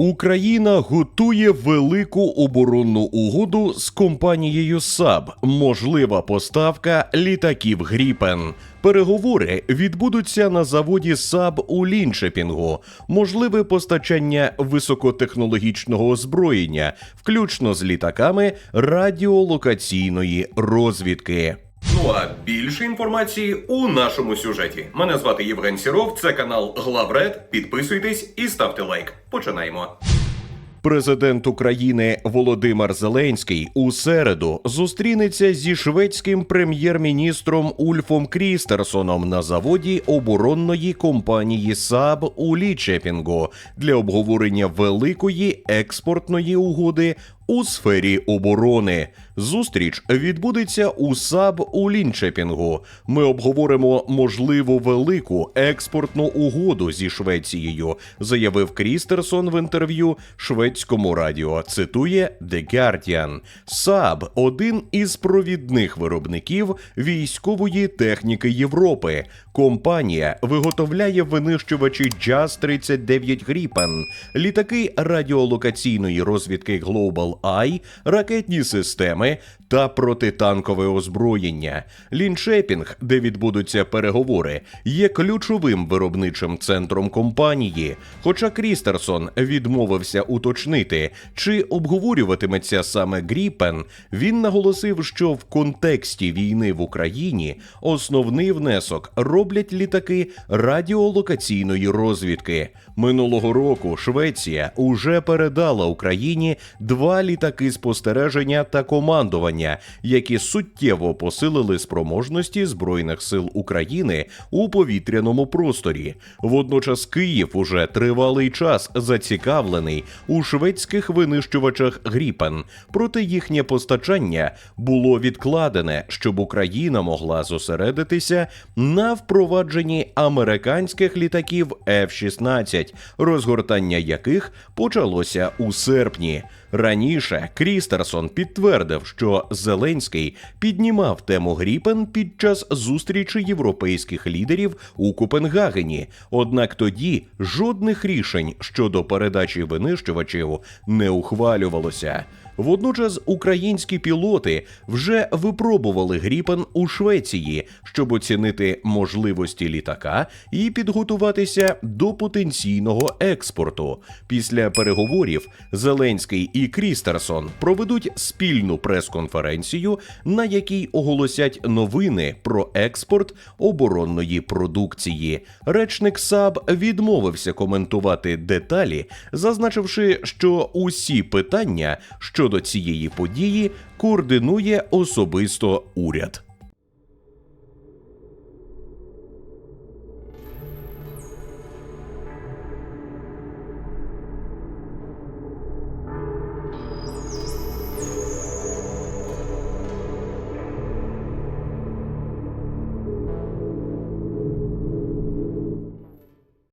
Україна готує велику оборонну угоду з компанією САБ. Можлива поставка літаків Гріпен. Переговори відбудуться на заводі САБ у Ліншепінгу. Можливе постачання високотехнологічного озброєння, включно з літаками радіолокаційної розвідки. Ну а більше інформації у нашому сюжеті. Мене звати Євген Сіров. Це канал Главред. Підписуйтесь і ставте лайк. Починаємо. Президент України Володимир Зеленський у середу зустрінеться зі шведським прем'єр-міністром Ульфом Крістерсоном на заводі оборонної компанії САБ у Лічепінгу для обговорення великої експортної угоди у сфері оборони. Зустріч відбудеться у САБ у Лінчепінгу. Ми обговоримо можливу велику експортну угоду зі Швецією, заявив Крістерсон в інтерв'ю шведському радіо. Цитує The Guardian. САБ один із провідних виробників військової техніки Європи. Компанія виготовляє винищувачі JAS 39 Gripen, літаки радіолокаційної розвідки Global Eye, ракетні системи та протитанкове озброєння. Ліншепінг, де відбудуться переговори, є ключовим виробничим центром компанії. Хоча Крістерсон відмовився уточнити, чи обговорюватиметься саме Гріпен, він наголосив, що в контексті війни в Україні основний внесок роблять літаки радіолокаційної розвідки. Минулого року Швеція уже передала Україні два літаки спостереження та командування, які суттєво посилили спроможності збройних сил України у повітряному просторі. Водночас Київ уже тривалий час зацікавлений у шведських винищувачах Гріпен, проте їхнє постачання було відкладене, щоб Україна могла зосередитися на впровадженні американських літаків F-16, розгортання яких почалося у серпні. Раніше Крістерсон підтвердив, що Зеленський піднімав тему Гріпен під час зустрічі європейських лідерів у Копенгагені. Однак тоді жодних рішень щодо передачі винищувачів не ухвалювалося. Водночас українські пілоти вже випробували Гріпен у Швеції, щоб оцінити можливості літака і підготуватися до потенційного експорту. Після переговорів Зеленський і Крістерсон проведуть спільну прес-конференцію, на якій оголосять новини про експорт оборонної продукції. Речник САБ відмовився коментувати деталі, зазначивши, що усі питання щодо цієї події координує особисто уряд.